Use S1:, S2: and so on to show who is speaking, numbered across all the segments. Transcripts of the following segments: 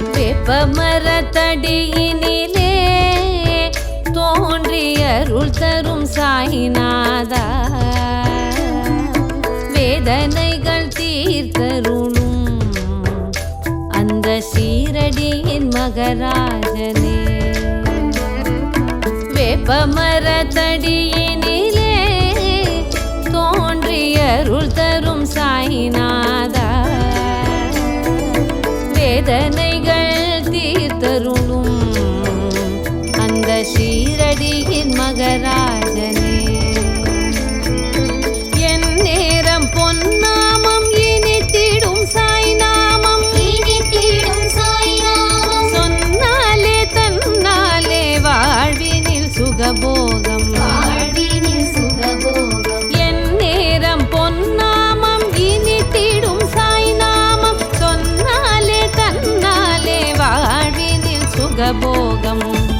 S1: வேப்பமரத்தடியினிலே தோன்றிய அருள் தரும் சாய்நாதா. வேதனைகள் தீர்த்தருளும் அந்த சீரடியின் மகராஜனே. வேப்பமரத்தடியினிலே தோன்றிய அருள் தரும் சாய்நாதா. வேதனை சீரடியின் மகராஜனே என் நேரம் பொன்னாமம் இனித்திடும் சாய்நாமம்.
S2: இனித்திடும் சாய்நாமம்.
S1: சொன்னாலே தன்னாலே வாழ்வினில் சுகபோகம்.
S2: வாழ்வினில் சுகபோகம்.
S1: என் நேரம் பொன்னாமம் இனித்திடும் சாய்நாமம். சொன்னாலே தன்னாலே வாழ்வினில் சுகபோகம்.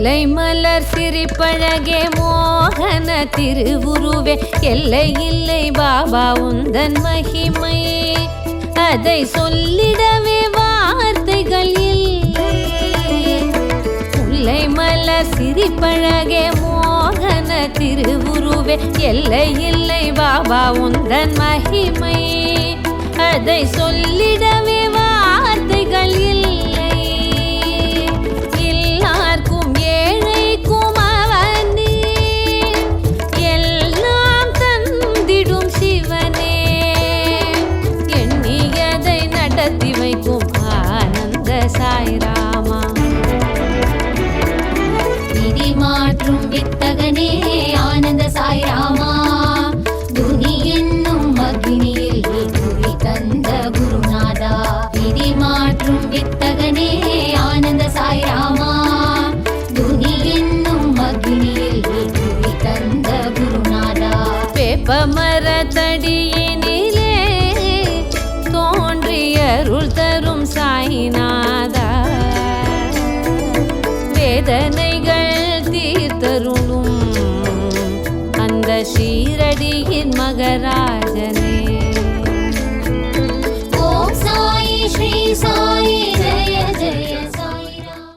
S1: முல்லை மலர் சிரிப்பழகே மோகன திருவுருவே. எல்லை இல்லை பாபா உந்தன் மகிமை. அதை சொல்லிடவே வார்த்தைகள் இல்லை. முல்லை மலர் சிரிப்பழகே மோகன திருவுருவே. எல்லை இல்லை பாபா உந்தன் மகிமை. அதை
S2: சொல்லிட மாற்றும் வித்தகனே ஆனந்த சாய்ராமா துனி என்னும் அக்னியில் குறி தந்த குருநாதா. விதி மாற்றும் வித்தகனே ஆனந்த சாய்ராமா துனி என்னும் அக்னியில் குறி தந்த குருநாதா.
S1: வேப்பமரத்தடியினிலே தோன்றிய அருள் தரும் சாய்நாதா. வேதனைகள் தீர்த்தருளும் அந்த ஷீரடியின் மகராஜனே.